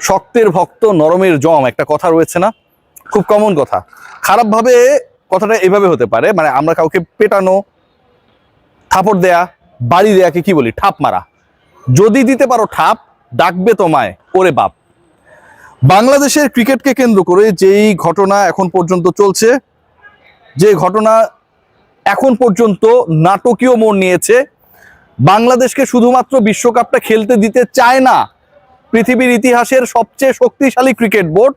শক্তের ভক্ত, নরমের জম, একটা কথা রয়েছে না? খুব কমন কথা। খারাপভাবে কথাটা এভাবে হতে পারে মানে আমরা কাউকে পেটানো, থাপড় দেয়া, বাড়ি দেয়াকে কি বলি? ঠাপ মারা। যদি দিতে পারো ঠাপ, ডাকবে তোমায়, ওরে বাপ। বাংলাদেশের ক্রিকেটকে কেন্দ্র করে যেই ঘটনা এখন পর্যন্ত চলছে, যে ঘটনা এখন পর্যন্ত নাটকীয় মোড় নিয়েছে, বাংলাদেশকে শুধুমাত্র বিশ্বকাপটা খেলতে দিতে চায় না পৃথিবীর ইতিহাসের সবচেয়ে শক্তিশালী ক্রিকেট বোর্ড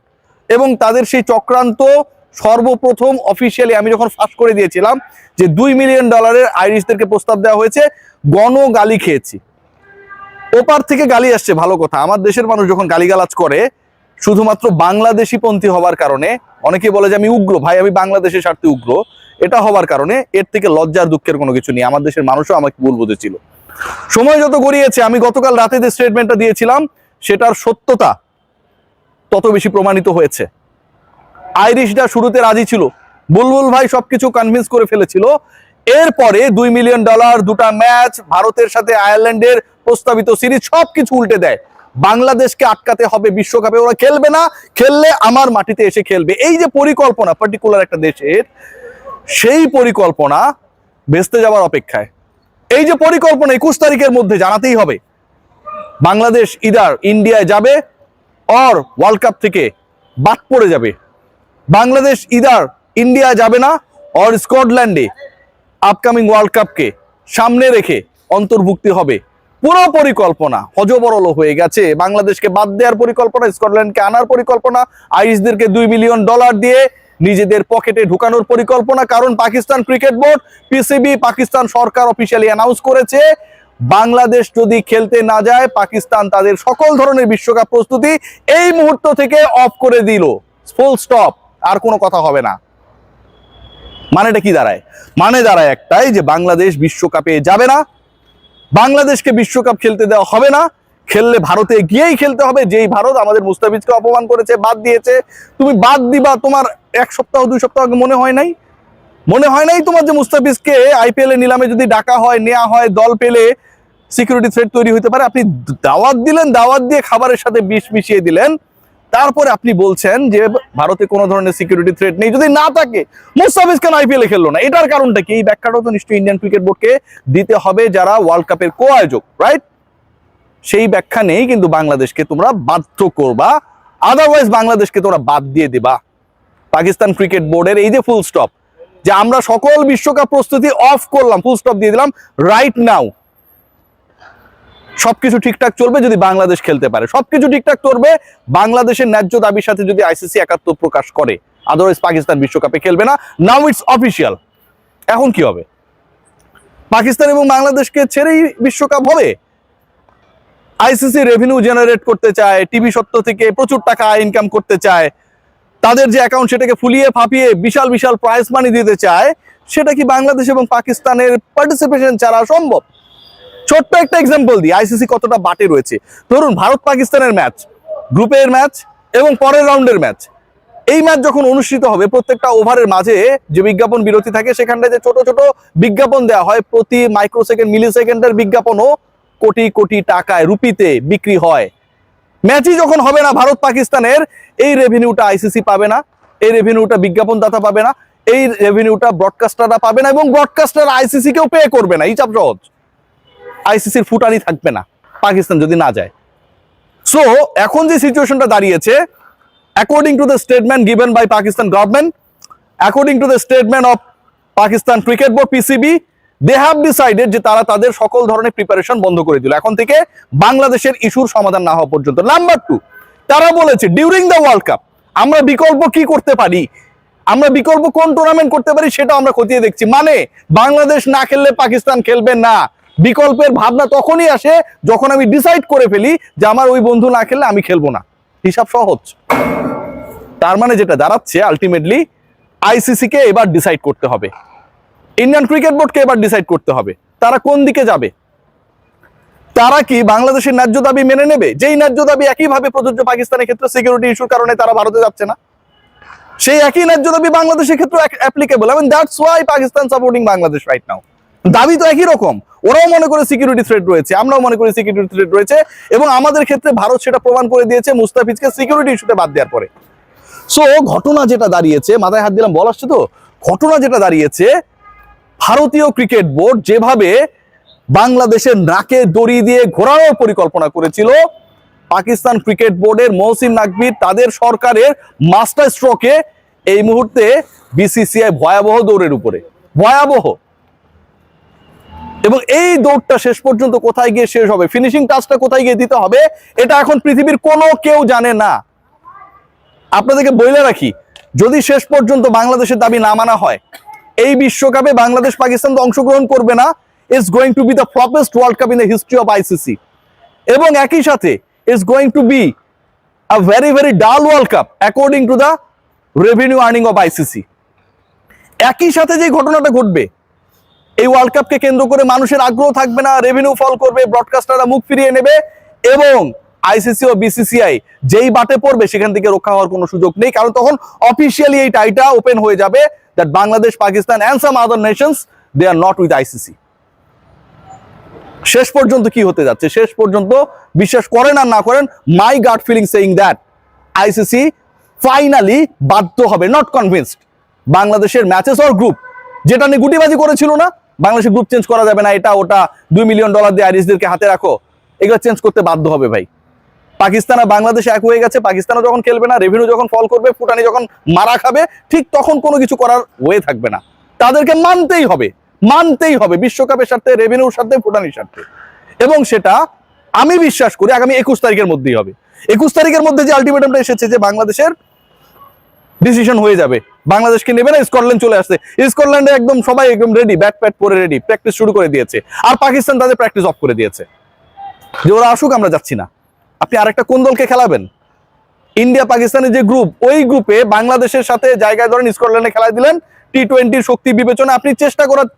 এবং তাদের সেই চক্রান্ত সর্বপ্রথম অফিসিয়ালি আমি যখন ফাঁস করে দিয়েছিলাম যে দুই মিলিয়ন ডলারের আইরিশদেরকে প্রস্তাব দেওয়া হয়েছে, গণ গালি খেয়েছি। ওপার থেকে গালি আসছে, ভালো কথা। আমার দেশের মানুষ যখন গালিগালাজ করে, শুধুমাত্র বাংলাদেশি পন্থী হওয়ার কারণে অনেকে বলে যে আমি উগ্র, ভাই আমি বাংলাদেশের স্বার্থে উগ্র, এটা হওয়ার কারণে এর থেকে লজ্জার দুঃখের কোনো কিছু নেই। আমার দেশের মানুষও আমাকে ভুল বুঝেছিল। সময় যত গড়িয়েছে, আমি গতকাল রাতে যে স্টেটমেন্টটা দিয়েছিলাম সেটার সত্যতা তত বেশি প্রমাণিত হয়েছে। আইরিশটা শুরুতে রাজি ছিল। বুলবুল ভাই সবকিছু কনভিন্স করে ফেলেছিল। এরপরে দুই মিলিয়ন ডলার দুটা ম্যাচ ভারতের সাথে আয়ারল্যান্ডের প্রস্তাবিত সিরিজ সবকিছু উল্টে দেয়। বাংলাদেশকে আটকাতে হবে বিশ্বকাপে। ওরা খেলবে না, খেললে আমার মাটিতে এসে খেলবে। এই যে পরিকল্পনা পার্টিকুলার একটা দেশের, সেই পরিকল্পনা ভেস্তে যাওয়ার অপেক্ষায়। এই যে পরিকল্পনা একুশ তারিখের মধ্যে জানাতেই হবে। বাংলাদেশ ইদার ইন্ডিয়ায় যাবে অর ওয়ার্ল্ড কাপ থেকে বাদ পড়ে যাবে। বাংলাদেশ ইদার ইন্ডিয়া যাবে না অর স্কটল্যান্ডে আপকামিং ওয়ার্ল্ড কাপকে সামনে রেখে অন্তর্ভুক্তি হবে। পুরো পরিকল্পনা হজবরল হয়ে গেছে। বাংলাদেশকে বাদ দেওয়ার পরিকল্পনা স্কটল্যান্ডকে আনার পরিকল্পনা আইরিশদেরকে দুই মিলিয়ন ডলার দিয়ে নিজেদের পকেটে ঢুকানোর পরিকল্পনা। কারণ Pakistan cricket board PCB Pakistan সরকার অফিসিয়ালি অ্যানাউন্স করেছে বাংলাদেশ যদি খেলতে না যায়, পাকিস্তান তাদের সকল ধরনের বিশ্বকাপ প্রস্তুতি এই মুহূর্ত থেকে অফ করে দিল। ফুল স্টপ আর কোনো কথা হবে না। মানেটা কি দাঁড়ায়? মানে দাঁড়ায় একটাই যে বাংলাদেশ বিশ্বকাপে যাবে না, বাংলাদেশকে বিশ্বকাপ খেলতে দেওয়া হবে না, খেললে ভারতে গিয়েই খেলতে হবে, যেই ভারত আমাদের মুস্তাফিজকে অপমান করেছে, বাদ দিয়েছে। তুমি বাদ দিবা, তোমার এক সপ্তাহ, দুই সপ্তাহ আগে মনে হয় নাই? মনে হয় নাই তোমার যে মুস্তাফিজকে আইপিএল এ নিলামে যদি ডাকা হয় নেওয়া হয়, দল পেলে সিকিউরিটি থ্রেট তৈরি হতে পারে? আপনি দাওয়াত দিলেন, দাওয়াত দিয়ে খাবারের সাথে বিষ মিশিয়ে দিলেন। তারপরে আপনি বলছেন যে ভারতে কোনো ধরনের সিকিউরিটি থ্রেট নেই। যদি না থাকে, মুস্তাফিজ কেন আইপিএল খেললো না? এটার কারণটা কি? এই ব্যাখ্যাটাও তো নিশ্চয়ই ইন্ডিয়ান ক্রিকেট বোর্ডকে দিতে হবে যারা ওয়ার্ল্ড কাপের কো আয়োজক রাইট সেই ব্যাখ্যা নেই, কিন্তু বাংলাদেশকে তোমরা বাধ্য করবা। আদারওয়াইজ বাংলাদেশকে তোমরা বাদ দিয়ে দিবা। পাকিস্তান ক্রিকেট বোর্ডের এই যে ফুল স্টপ যে আমরা সকল বিশ্বকাপ প্রস্তুতি অফ করলাম ফুল স্টপ দিয়ে দিলাম রাইট নাও সবকিছু ঠিকঠাক চলবে যদি বাংলাদেশ খেলতে পারে। সবকিছু ঠিকঠাক চলবে, বাংলাদেশের ন্যায্য দাবির সাথে যদি আইসিসি একাত্ম প্রকাশ করে আদারওয়াইজ পাকিস্তান বিশ্বকাপে খেলবে না। নাও ইটস অফিসিয়াল এখন কি হবে? পাকিস্তান এবং বাংলাদেশকে ছেড়েই বিশ্বকাপ হবে? আইসিসি রেভিনিউ জেনারেট করতে চায় টিভি সত্য থেকে প্রচুর টাকা ইনকাম করতে চায় তাদের যে অ্যাকাউন্ট সেটাকে ফুলিয়ে ফাঁপিয়ে বিশাল বিশাল প্রাইজ মানি দিতে চায়, সেটা কি বাংলাদেশ এবং পাকিস্তানের পার্টিসিপেশন ছাড়া সম্ভব? ছোট্ট একটা এক্সাম্পল দিই। আইসিসি কতটা বাটে রয়েছে? ধরুন, ভারত পাকিস্তানের ম্যাচ গ্রুপের ম্যাচ এবং পরের রাউন্ডের ম্যাচ এই ম্যাচ যখন অনুষ্ঠিত হবে, প্রত্যেকটা ওভারের মাঝে যে বিজ্ঞাপন বিরতি থাকে, সেখানটায় যে ছোট ছোট বিজ্ঞাপন দেওয়া হয়, প্রতি মাইক্রোসেকেন্ড মিলি সেকেন্ডের বিজ্ঞাপনও কোটি কোটি টাকায়, রুপিতে বিক্রি হয়। ম্যাচই যখন হবে না, ভারত পাকিস্তানের, এই রেভিনিউটা আইসিসি পাবে না, এই রেভিনিউটা বিজ্ঞাপনদাতা পাবে না, এই রেভিনিউটা ব্রডকাস্টাররা পাবে না এবং ব্রডকাস্টার আইসিসি কেও পে করবে না। চাপ সহজ। আইসিসির ফুটানি থাকবে না, পাকিস্তান যদি না যায়। সো এখন যে সিচুয়েশনটা দাঁড়িয়েছে according to the statement given by Pakistan government according to the statement of Pakistan cricket board PCB they have decided যে তারা তাদের সকল ধরনের প্রিপারেশন বন্ধ করে দিল। এখন থেকে বাংলাদেশের ইস্যুর সমাধান না হওয়া পর্যন্ত। নাম্বার টু তারা বলেছে ডিউরিং দ্য ওয়ার্ল্ড কাপ আমরা বিকল্প কি করতে পারি? আমরা বিকল্প কোন টুর্নামেন্ট করতে পারি সেটা আমরা খতিয়ে দেখছি। মানে বাংলাদেশ না খেললে পাকিস্তান খেলবে না। বিকল্পের ভাবনা তখনই আসে যখন আমি ডিসাইড করে ফেলি যে আমার ওই বন্ধু না খেললে আমি খেলব না। হিসাব সহজ তার মানে যেটা দাঁড়াচ্ছে আলটিমেটলি আইসিসি কে এবার ডিসাইড করতে হবে। ইন্ডিয়ান ক্রিকেট বোর্ডকে এবার ডিসাইড করতে হবে। তারা কোন দিকে যাবে? তারা কি বাংলাদেশের ন্যায্য দাবি মেনে নেবে? যেই ন্যায্য দাবি একইভাবে প্রযোজ্য পাকিস্তানের ক্ষেত্রে সিকিউরিটি ইস্যুর কারণে তারা ভারতে যাচ্ছে না। সেই একই ন্যায্য দাবি বাংলাদেশের ক্ষেত্রে অ্যাপ্লিকেবল এবং that's why Pakistan supporting Bangladesh right now দাবি তো একই রকম। ওরাও মনে করে সিকিউরিটি থ্রেট রয়েছে, আমরাও মনে করি সিকিউরিটি থ্রেট রয়েছে এবং আমাদের ক্ষেত্রে ভারত সেটা প্রমাণ করে দিয়েছে মুস্তাফিজকে সিকিউরিটি ইস্যুতে বাদ দেওয়ার পরে। সো ঘটনা যেটা দাঁড়িয়েছে, মাথায় হাত দিলাম, বল আসছে তো? ঘটনা যেটা দাঁড়িয়েছে ভারতীয় ক্রিকেট বোর্ড যেভাবে বাংলাদেশের নাকে দড়ি দিয়ে ঘোরানোর পরিকল্পনা করেছিল, পাকিস্তান ক্রিকেট বোর্ডের মহসিন নাকবির তাদের সরকারের মাস্টার স্ট্রোকে এই মুহূর্তে বিসিসিআই ভয়াবহ দৌড়ের উপরে, ভয়াবহ। এবং এই দৌড়টা শেষ পর্যন্ত কোথায় গিয়ে শেষ হবে? ফিনিশিং টাচটা কোথায় গিয়ে দিতে হবে? এটা এখন পৃথিবীর কোনো কেউ জানে না। আপনাদেরকে বলে রাখি, যদি শেষ পর্যন্ত বাংলাদেশের দাবি না মানা হয় এই বিশ্বকাপে বাংলাদেশ পাকিস্তান তো অংশগ্রহণ করবে না। It's going to be the floppest world cup in the history of ICC এবং একই সাথে it's going to be a very very dull world cup according to the revenue earning of ICC একই সাথে যে ঘটনাটা ঘটবে, এই ওয়ার্ল্ড কাপকে কেন্দ্র করে মানুষের আগ্রহ থাকবে না রেভিনিউ ফল করবে ব্রডকাস্টাররা মুখ ফিরিয়ে নেবে, এবং আইসিসি ও বিসিসিআই যেই বাটে পড়বে সেখান থেকে রক্ষা হওয়ার কোনো সুযোগ নেই। কারণ তখন অফিসিয়ালি এই টাইটা ওপেন হয়ে যাবে that Bangladesh Pakistan and some other nations they are not with ICC শেষ পর্যন্ত কি হতে যাচ্ছে? শেষ পর্যন্ত বিশ্বাস করেন আর না করেন my god feeling saying that ICC finally বাধ্য হবে নট কনভিন্সড বাংলাদেশের ম্যাচেস অর গ্রুপ যেটা নিয়ে গুটিবাজি করেছিল না বাংলাদেশের গ্রুপ চেঞ্জ করা যাবে না, এটা ওটা দুই মিলিয়ন ডলার দিয়ে আইরিশদেরকে হাতে রাখো, এগুলো চেঞ্জ করতে বাধ্য হবে ভাই। পাকিস্তান আর বাংলাদেশ এক হয়ে গেছে, পাকিস্তানও যখন খেলবে না রেভিনিউ যখন ফল করবে, ফুটানি যখন মারা খাবে, ঠিক তখন কোনো কিছু করার ওয়ে থাকবে না। তাদেরকে মানতেই হবে মানতেই হবে, বিশ্বকাপের স্বার্থে রেভিনিউর স্বার্থে, ফুটানির স্বার্থে। এবং সেটা আমি বিশ্বাস করি আগামী একুশ তারিখের মধ্যেই হবে। একুশ তারিখের মধ্যে যে আলটিমেটামটা এসেছে যে বাংলাদেশের ডিসিশন হয়ে যাবে, বাংলাদেশকে নেবে না, স্কটল্যান্ড চলে আসছে। স্কটল্যান্ডে একদম সবাই একদম রেডি ব্যাট প্যাট পরে রেডি প্র্যাকটিস শুরু করে দিয়েছে। আর পাকিস্তান তাদের প্র্যাকটিস অফ করে দিয়েছে। যে ওরা আসুক, আমরা যাচ্ছি না। আপনি আরেকটা কোন দলকে খেলাবেন? ইন্ডিয়া, পাকিস্তানের যে গ্রুপ ওই গ্রুপে বাংলাদেশের সাথে জায়গায় ধরেন স্কটল্যান্ডে খেলা দিলেন টি টোয়েন্টির শক্তি বিবেচনা। আপনি চেষ্টা করার